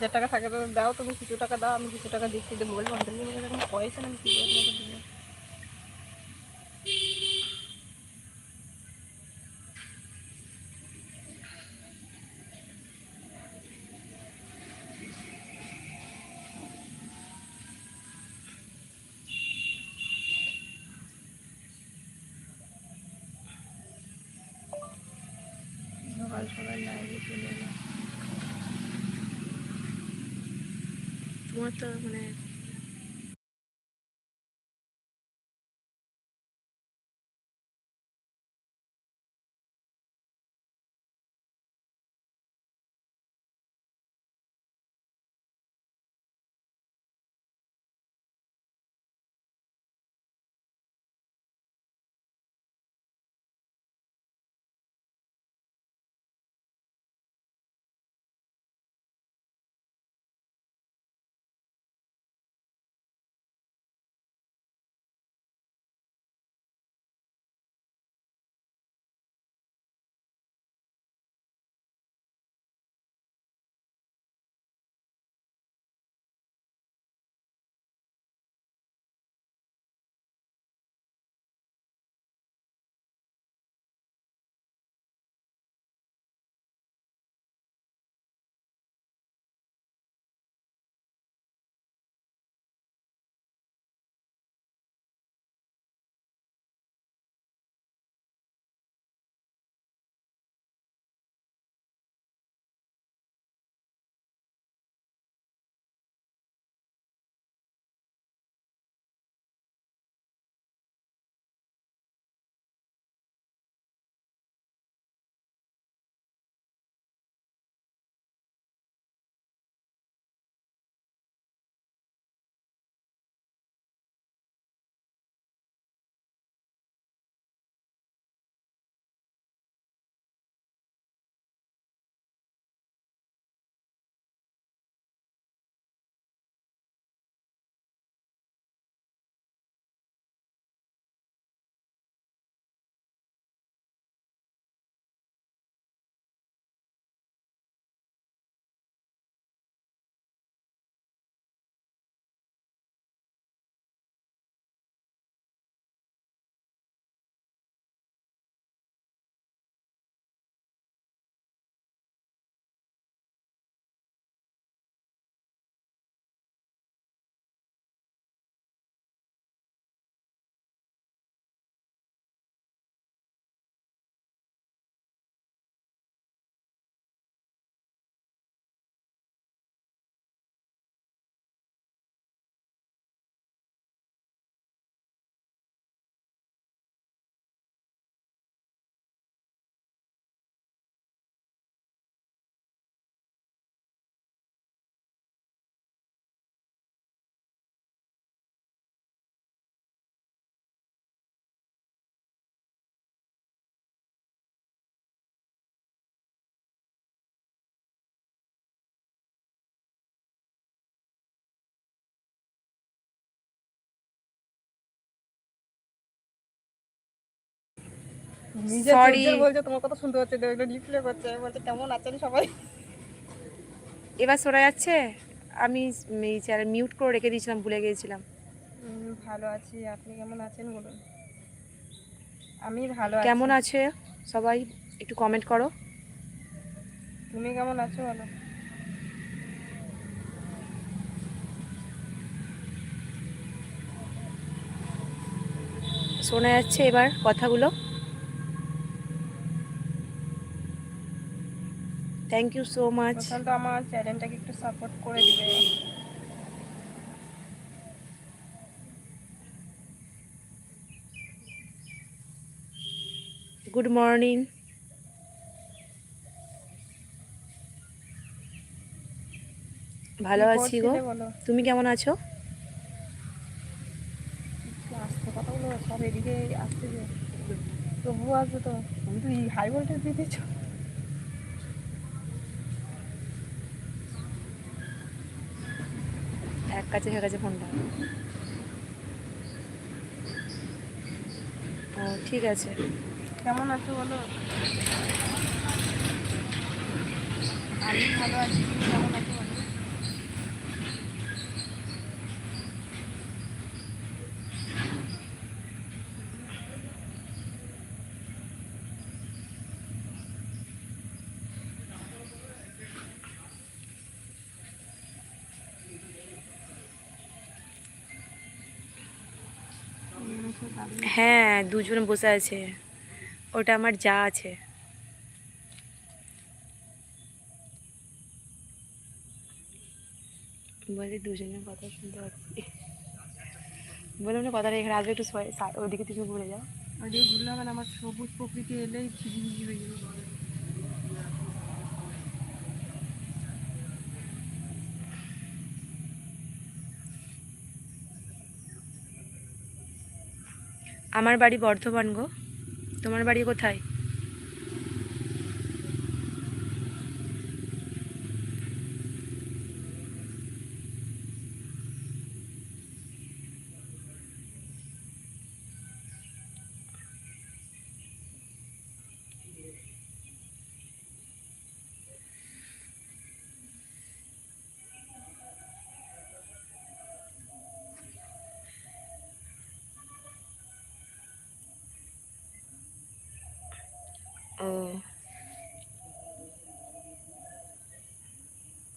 হাজার টাকা থাকে দাও, তুমি কিছু টাকা দাও, আমি কিছু টাকা দিচ্ছি। মোবাইল বন্ধ পয়সা না তো মানে বলছে তোমার কথা শুনতে হচ্ছে দেখল রিপ্লে করছে বলছে কেমন আছেন সবাই? এবার শোনা যাচ্ছে আমি চ্যানেল মিউট করে রেখে দিয়েছিলাম ভুলে গিয়েছিলাম। ভালো আছি। আপনি কেমন আছেন বলুন? আমি ভালো আছি। কেমন আছে সবাই? একটু কমেন্ট করো। তুমি কেমন আছো বলো? শোনা যাচ্ছে এবার কথাগুলো। Thank you so much Prashanta আমার চ্যানেলটাকে একটু সাপোর্ট করে দিবে। গুড মর্নিং ভালো আছি গো? বলো? তুমি কেমন আছো? তবুও আসবে তো। তুমি তো হাই ভোল্টেজ দিয়ে দিচ্ছ এক কাছে হয়ে গেছে ফোনটা। ও, ঠিক আছে। কেমন আছো বলো? আমি ভালো আছি কেমন আছো হ্যাঁ দুজন বসে আছে। ওটা আমার যা আছে। বলে দুজনের কথা শুনতে পাচ্ছি। বললাম না কথাটা এখানে আসবে একটু ওইদিকে তুমি ঘুরে যাও। ওইদিকে ঘুরলে হবে আমার সবুজ প্রকৃতি এলেই হয়ে যাবে। আমার বাড়ি বর্ধমান গো। তোমার বাড়ি কোথায়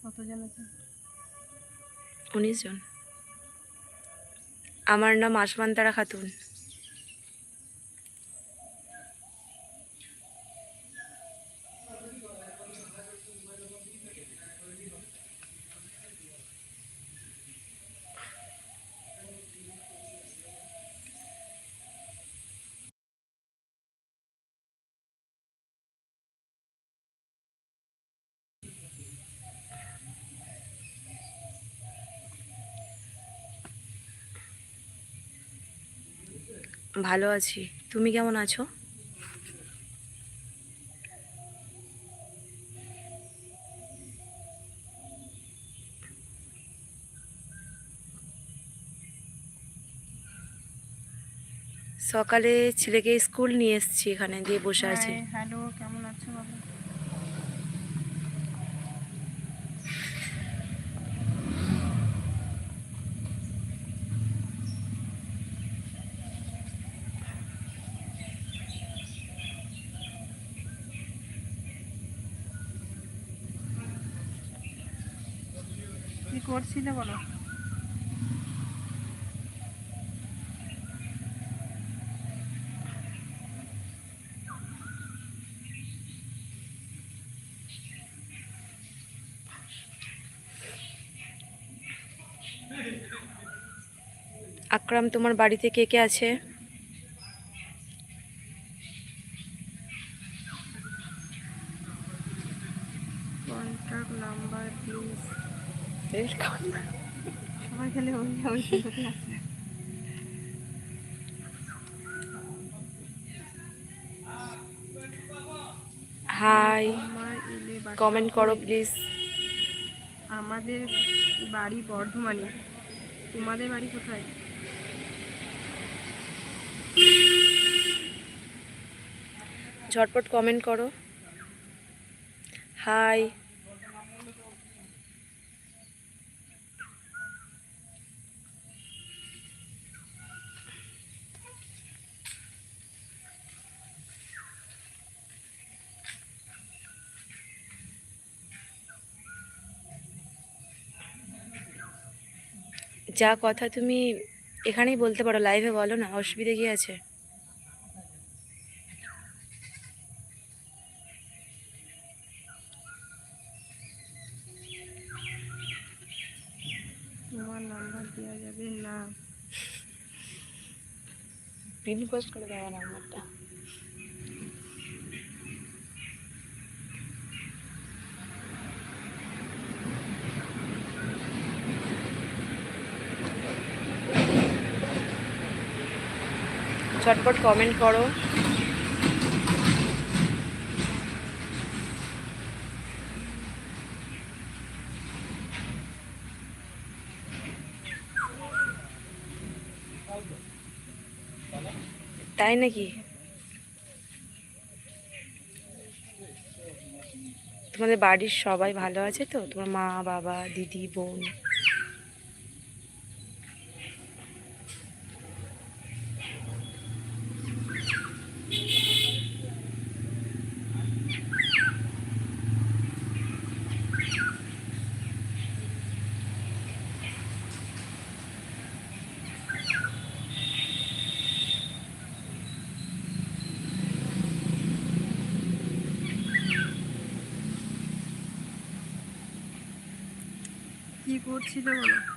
ও উনিশ জন। আমার নাম আসমান্তারা খাতুন। ভালো আছি। তুমি কেমন আছো? সকালে ছেলেকে স্কুল নিয়ে এসেছি এখানে দিয়ে বসে আছে। হ্যালো, কেমন আছো বাবু? করছিলে বলো। আকরাম তোমার বাড়িতে কে কে আছে কন্ট্যাক্ট নাম্বার প্লিজ সবাই খেলে ওই ওই সুন্দরী আছে হাই কমেন্ট করো প্লিজ আমাদের বাড়ি বর্ধমানে। তোমাদের বাড়ি কোথায়? ঝটপট কমেন্ট করো। হাই। যা কথা তুমি এখানেই বলতে পারো লাইভে বলো না, অসুবিধে কি আছে? তোমার নাম্বার দেওয়া যাবে না। পিন পোস্ট করে দেওয়া নাম্বারটা ঝটপট কমেন্ট করো। তাই নাকি? তোমাদের বাড়ির সবাই ভালো আছে তো? তোমার মা, বাবা, দিদি, বোন?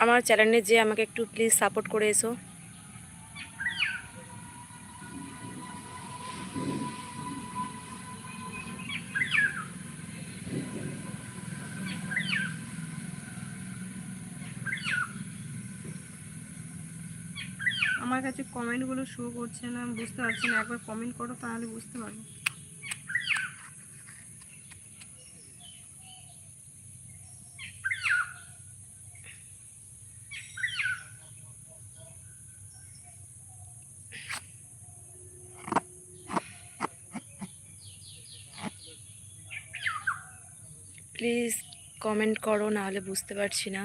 আমার চ্যানেলে যে আমাকে একটু প্লিজ সাপোর্ট করে এসো। আমার কাছে কমেন্টগুলো শো করছে না আমি বুঝতে পারছি না। একবার কমেন্ট করো তাহলে বুঝতে পারব। প্লিজ কমেন্ট করো, নাহলে বুঝতে পারছি না।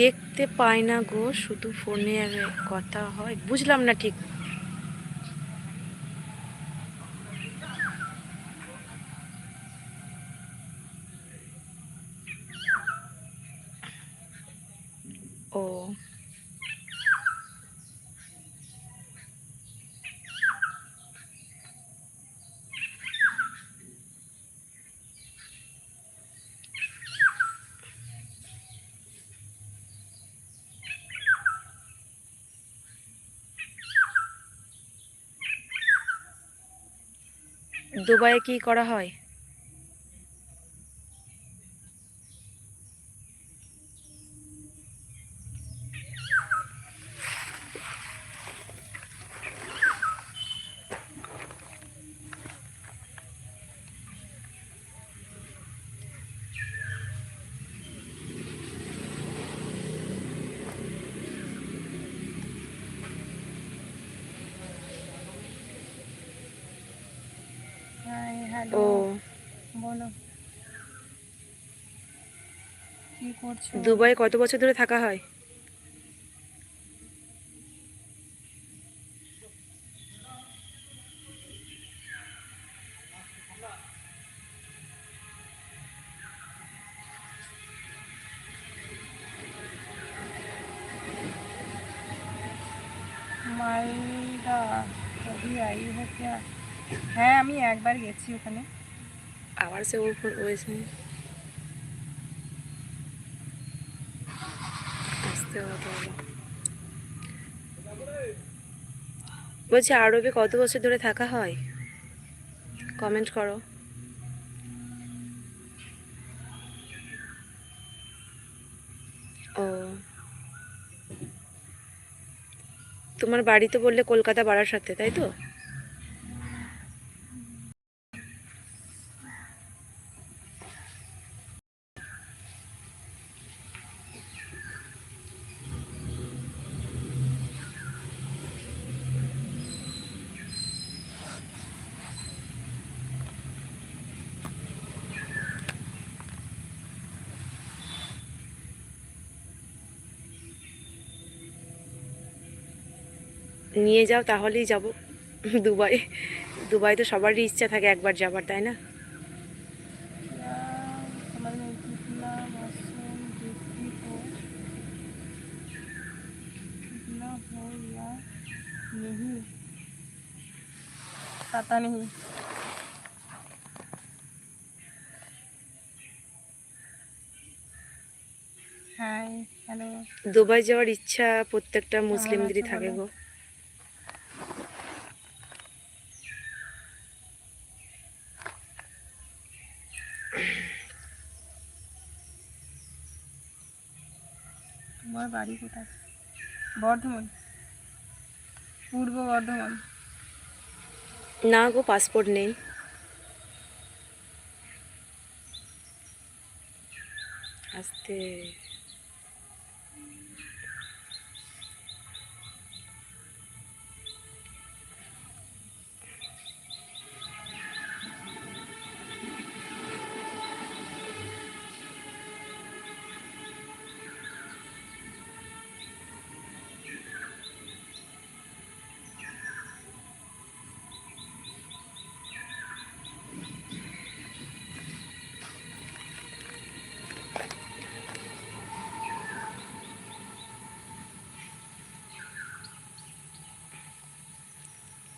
দেখতে পাই না গো, শুধু ফোনে কথা হয়। বুঝলাম না ঠিক ও দুবাইয়ে কি করা হয় হাই ও হ্যালো বলো কি করছ দুবাই কত বছর ধরে থাকা হয়? মালদা। হ্যাঁ আমি একবার গেছি ওখানে। আবার সে ওখানে বলছি, আরবে কত বছর ধরে থাকা হয়? কমেন্ট করো। ও। তোমার বাড়ি তো বললে কলকাতা বাড়ার সাথে তাই তো? নিয়ে যাও তাহলেই যাব দুবাই দুবাই তো সবারই ইচ্ছা থাকে একবার যাবার তাই না क्या समझ में कितना मासूम देखती हो कितना हो या नहीं पता नहीं হাই হ্যালো দুবাই যাওয়ার ইচ্ছা প্রত্যেকটা মুসলিমদেরই আছো থাকে বলো? গো বাড়ি কোথায়? বর্ধমান। পূর্ব বর্ধমান। না গো পাসপোর্ট নেই। আসতে।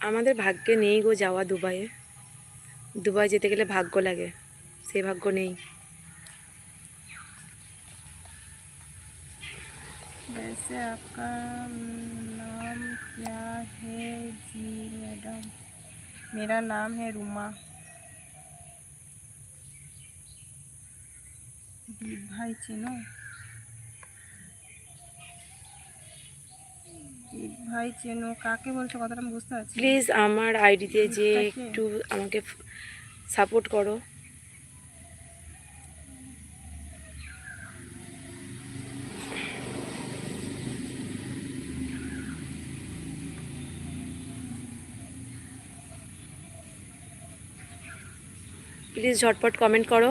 আমাদের ভাগ্যে নেই গো যাওয়া দুবাইয়ে দুবাই যেতে গেলে ভাগ্য লাগে সে ভাগ্য নেই वैसे आपका नाम क्या है जी मैडम मेरा नाम है रुमा দীপ ভাই চেনো ভাই চেনো কাকে বলছো? কথাটা আমি বুঝতে পারছি প্লিজ আমার আইডিতে যে? একটু আমাকে সাপোর্ট করো। প্লিজ ঝটপট কমেন্ট করো।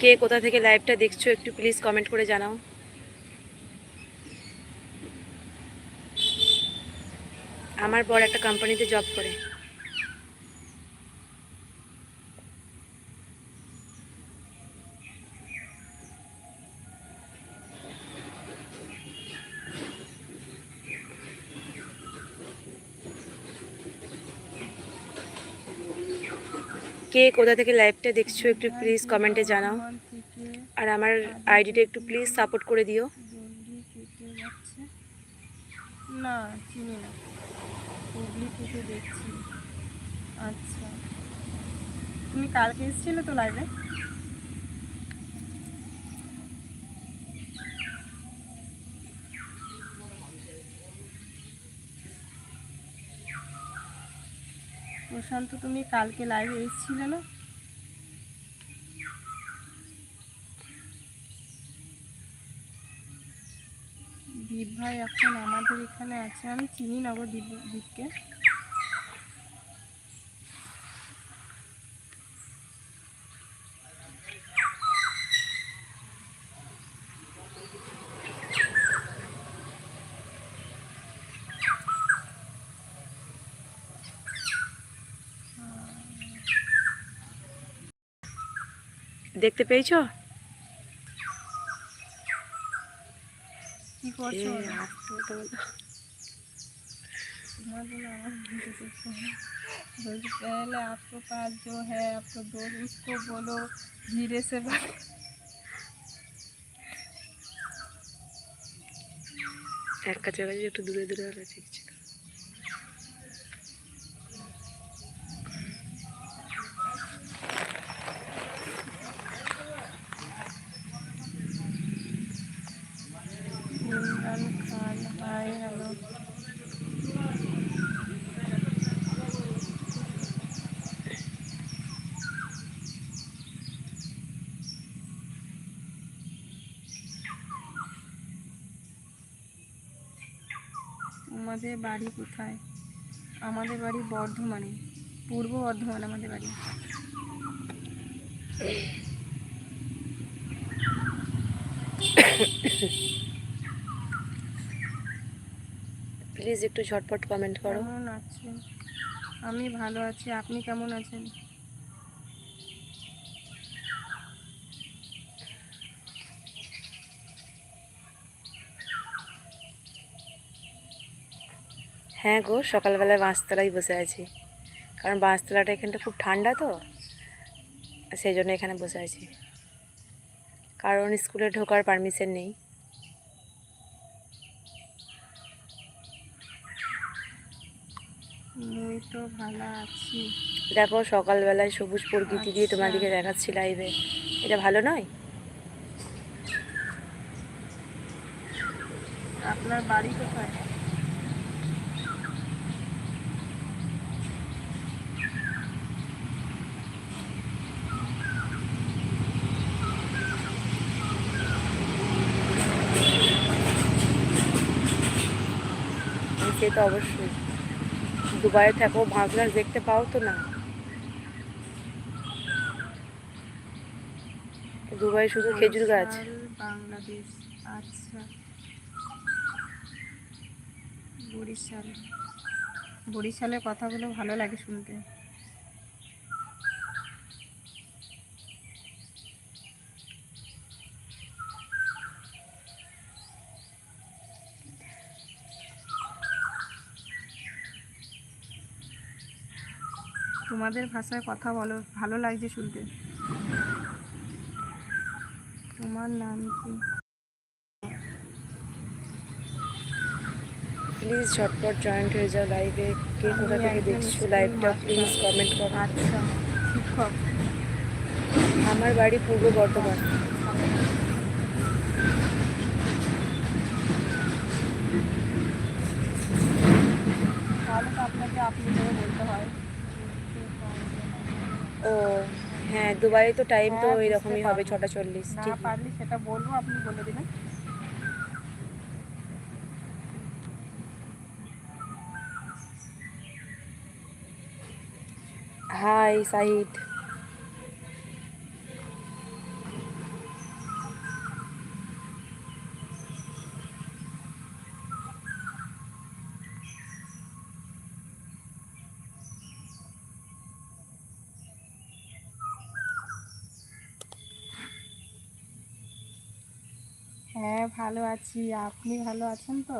কে কোথা থেকে লাইভটা দেখছ একটু প্লিজ কমেন্ট করে জানাও। আমার বর একটা কোম্পানিতে জব করে। কে, কোথা থেকে লাইভটা দেখছ একটু প্লিজ কমেন্টে জানাও। আর আমার আইডিটা একটু প্লিজ সাপোর্ট করে দিও। না, চিনি না। হুগলি থেকে দেখছি। আচ্ছা। তুমি কালকে এসেছিলে তো লাইভে প্রশান্ত, তুমি কালকে লাইভে এসেছিলে না? ভাই এখন আমাদের এখানে আছে আমি চিনি না গো দীপ দীপকে। দেখতে পেয়েছ? पहले आपके पास जो है आपका दोस्त उसको बोलो धीरे से बात এক কাছাকাছি একটু দূরে দূরে হলে ঠিক খান খান ভাই হলো আমাদের বাড়ি কোথায় আমাদের বাড়ি বর্ধমানে পূর্ব বর্ধমান আমাদের বাড়ি Thank you. প্লিজ একটু ঝটপট কমেন্ট করো। কেমন আছেন? আমি ভালো আছি আপনি কেমন আছেন? হ্যাঁ গো সকালবেলায় বাঁশতলায় বসে আছি। কারণ বাঁশতলাটা এখানটা খুব ঠান্ডা তো সেই জন্য এখানে বসে আছি। কারণ স্কুলে ঢোকার পারমিশন নেই। তো ভালো আছি। দেখো সকালবেলায় সবুজ প্রকৃতি দিয়ে তোমাদেরকে দেখাচ্ছি লাইভে এটা ভালো নয়? আপনার বাড়ি কোথায়? সে তো অবশ্যই। দুবাইয়ে থাকো বাংলাদেশ দেখতে পাও তো না। দুবাই শুধু খেজুর গাছ। বরিশাল, বাংলাদেশ আচ্ছা। বরিশাল। বরিশালের কথাগুলো ভালো লাগে শুনতে। তোমাদের ভাষায় কথা বলো ভালো লাগছে শুনতে। তোমার নাম কি? প্লিজ ঝটপট জয়েন্ট হয়ে যাও লাইভে কে কোথা থেকে দেখছ লাইভটা প্লিজ কমেন্ট করো। আচ্ছা শিক্ষক। আমার বাড়ি পূর্ব বর্ধমান। তাহলে তো আপনাকে আপনি করে বলতে হয়। ও হ্যাঁ দুবাইয়ে তো টাইম তো হ্যাঁ, এরকমই হবে ছটা চল্লিশ না ঠিক পারলে সেটা বলব আপনি বলে দেবেন। হাই সাহিদ। ভালো আছি আপনি ভালো আছেন তো?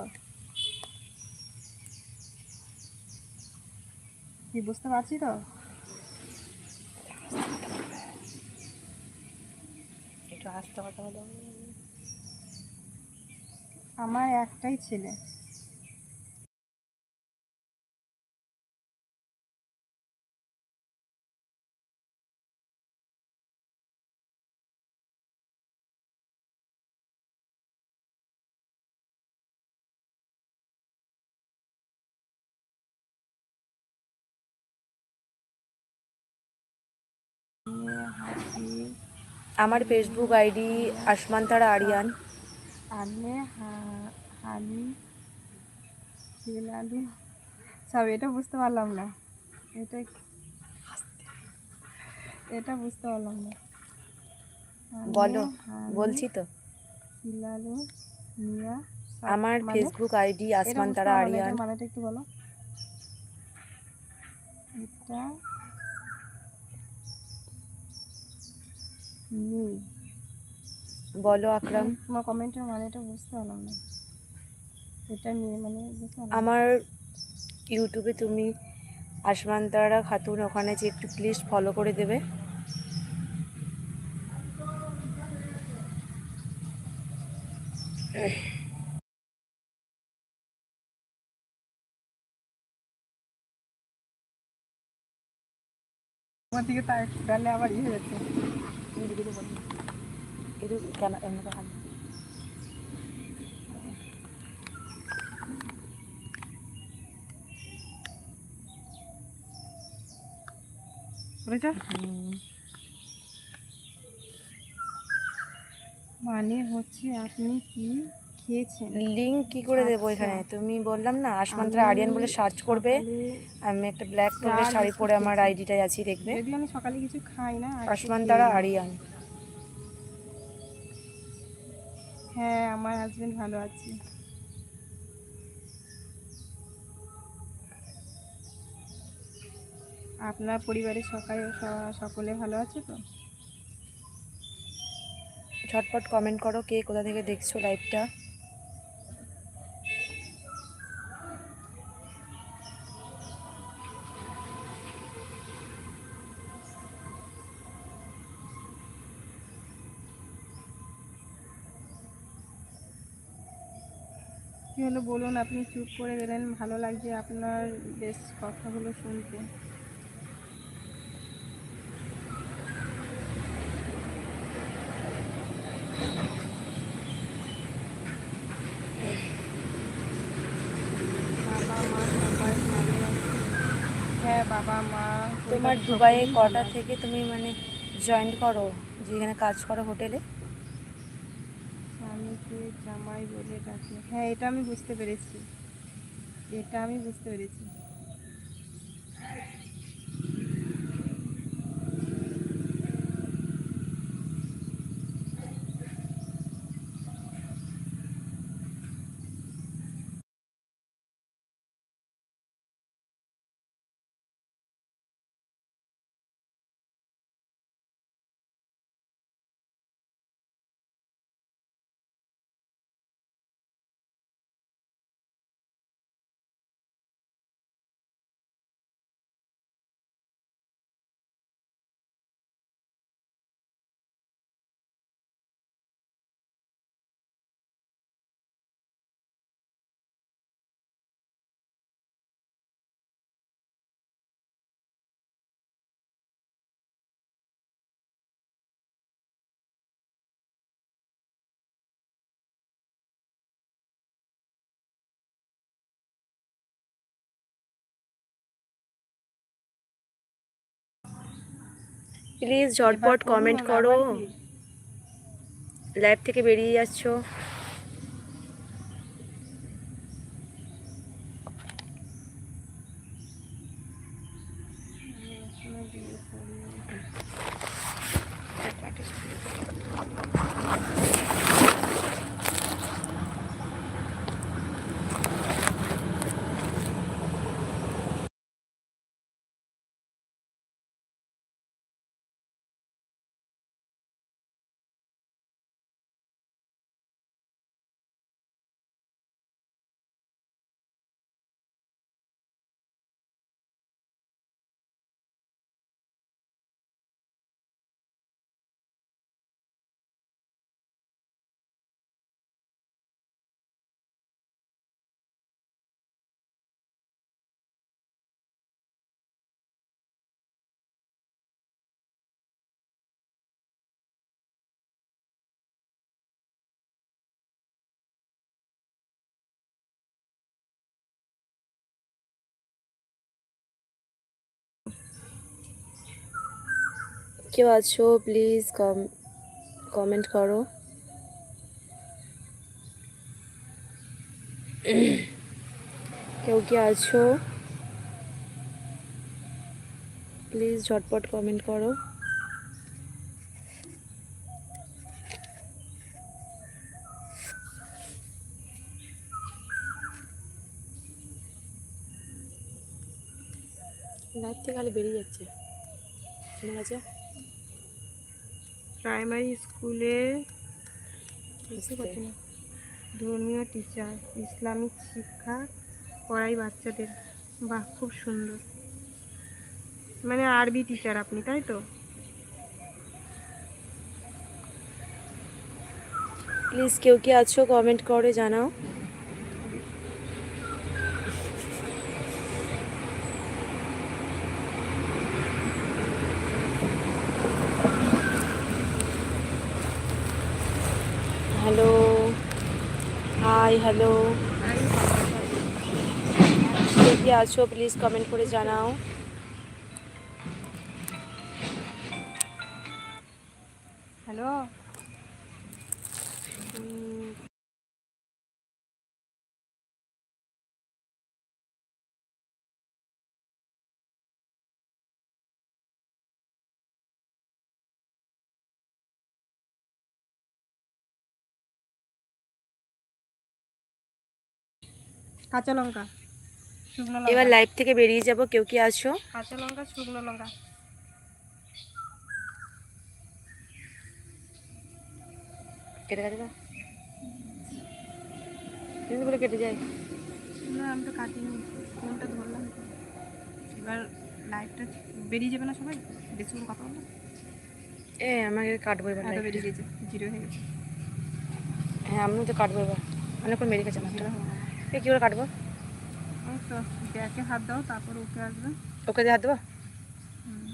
কি বুঝতে পারছি তো? একটু আসতে কথা বলো। আমার একটাই ছেলে। আমার ফেসবুক আইডি আসমানতারা আরিয়ান। হা- হানি সব এটা বুঝতে পারলাম না। এটা এটা বুঝতে পারলাম না। বলো বলছি তো। মিয়া আমার মানে? ফেসবুক আইডি এটা বুঝতে আসমানতারা আরিয়ান। মানেটা একটু বলো। এটা নি বলো আকরাম। তোমার কমেন্টের মানেটা বুঝতে পারলাম না। এটা নিয়ে মানে। আমার ইউটিউবে তুমি আসমানতারা খাতুন ওখানে যে একটু প্লিজ ফলো করে দেবে। আমার দিকে তাই তাহলে আবার ইয়ে হয়ে যাচ্ছে itu karena yang murahan বুঝেছ মানে হচ্ছে আপনি কি খেয়েছেন লিঙ্ক কি করে দেবো আচ্ছা। এখানে? তুমি বললাম না আসমান্তরা আরিয়ান বলে সার্চ করবে। আমি একটা ব্ল্যাক কালারের শাড়ি পরে আমার। আইডিটাই আছি দেখবে? যদি আমি সকালে কিছু খাই না আসমানতারা আরিয়ান। হ্যাঁ আমার হাজবেন্ড ভালো আছে। আপনার পরিবারের সকালে সকলে ভালো আছে তো? ঝটপট কমেন্ট করো কে কোথা থেকে দেখছ লাইভটা হলো বলুন আপনি চুপ করে গেলেন ভালো লাগছে আপনার বেশ কথাগুলো শুনতে। বাবা মা হ্যাঁ বাবা মা তোমার দুবাইয়ে কটা থেকে তুমি মানে জয়েন করো? যেখানে কাজ করো হোটেলে? জামাই বলে ডাকে। হ্যাঁ এটা আমি বুঝতে পেরেছি। এটা আমি বুঝতে পেরেছি। প্লিজ ঝটপট কমেন্ট করো। লাইভ থেকে বেরিয়ে যাচ্ছ। কেউ আছো প্লিজ কম কমেন্ট করো। কেউ কি আছো? প্লিজ ঝটপট কমেন্ট করো। লাইভ থেকে বেরিয়ে যাচ্ছে। ঠিক আছে প্রাইমারি স্কুলে। ধর্মীয় টিচার ইসলামিক শিক্ষা পড়াই বাচ্চাদের। বাহ খুব সুন্দর। মানে আরবি টিচার আপনি তাই তো? প্লিজ কেউ কি আছো কমেন্ট করে জানাও হ্যালো হাই হ্যালো। কে আছো? প্লিজ কমেন্ট করে জানাও। কাঁচা লঙ্কা শুকনো এবার লাইভ থেকে বেরিয়ে যাব কেউ কি আসো? কাঁচা লঙ্কা শুকনো লঙ্কা। কেটে কাটে দাও জিনিসগুলো কেটে যায়। না আমি তো কাটিনি ফোনটা ধরলাম। এবার লাইটটা বেরিয়ে যাবে না সবাই? বেশি করে কথা বললাম এ আমাকে কাটবো এবার live বেরিয়ে গেছে জিরো হয়ে গেছে। হ্যাঁ আমিও তো কাটবো এবার। অনেকক্ষণ বেরিয়ে গেছে হয়ে এ কী করে কাটবো? ওকে হাত দাও তারপর ওকে আসবে। ওকে দিয়ে হাত দেবো?